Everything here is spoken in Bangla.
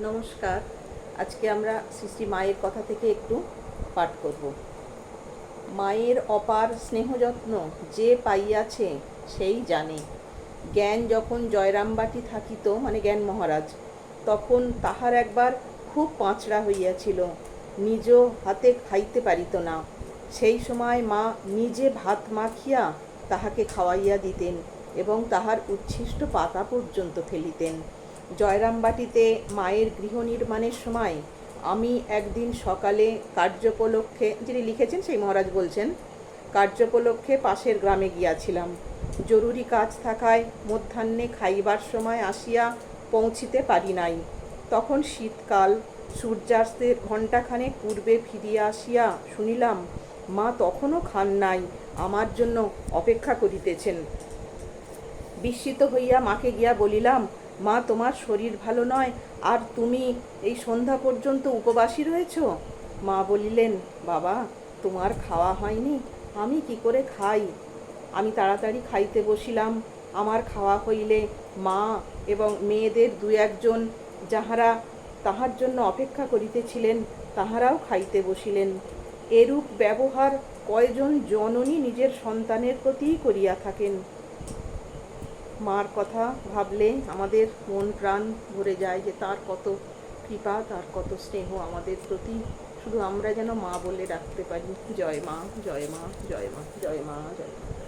নমস্কার। আজকে আমরা শ্রী মায়ের কথা থেকে একটু পাঠ করব। মায়ের অপার স্নেহযত্ন যে পাইয়াছে সেই জানে। জ্ঞান যখন জয়রামবাটি থাকিত মানে জ্ঞান মহারাজ, তখন তাহার একবার খুব পাঁচড়া হইয়াছিল, নিজ হাতে খাইতে পারিত না। সেই সময় মা নিজে ভাত মাখিয়া তাহাকে খাওয়াইয়া দিতেন এবং তাহার উচ্ছিষ্ট পাতা পর্যন্ত ফেলিতেন। জয়রামবাটিতে মায়ের গৃহ নির্মাণের সময় আমি একদিন সকালে কার্যোপলক্ষে যিনি লিখেছেন সেই মহারাজ বলছেন কার্যোপলক্ষে পাশের গ্রামে গিয়াছিলাম। জরুরি কাজ থাকায় মধ্যাহ্নে খাইবার সময় আসিয়া পৌঁছিতে পারি নাই। তখন শীতকাল, সূর্যাস্তের ঘণ্টাখানেক পূর্বে ফিরিয়া আসিয়া শুনিলাম, মা তখনও খান নাই, আমার জন্য অপেক্ষা করিতেছেন। বিস্মিত হইয়া মাকে গিয়া বলিলাম, মা, তোমার শরীর ভালো নয়, আর তুমি এই সন্ধ্যা পর্যন্ত উপবাসী রয়েছ? মা বলিলেন, বাবা, তোমার খাওয়া হয়নি, আমি কি করে খাই? আমি তাড়াতাড়ি খাইতে বসিলাম। আমার খাওয়া হইলে মা এবং মেয়েদের দু একজন যাহারা তাহার জন্য অপেক্ষা করিতেছিলেন, তাহারাও খাইতে বসিলেন। এরূপ ব্যবহার কয়জন জননী নিজের সন্তানের প্রতিই করিয়া থাকেন। মার কথা ভাবলে আমাদের মন প্রাণ ভরে যায় যে তার কত কৃপা, তার কত স্নেহ আমাদের প্রতি। শুধু আমরা যেন মা বলে ডাকতে পারি, জয় মা জয় মা জয় মা জয় মা জয় মা।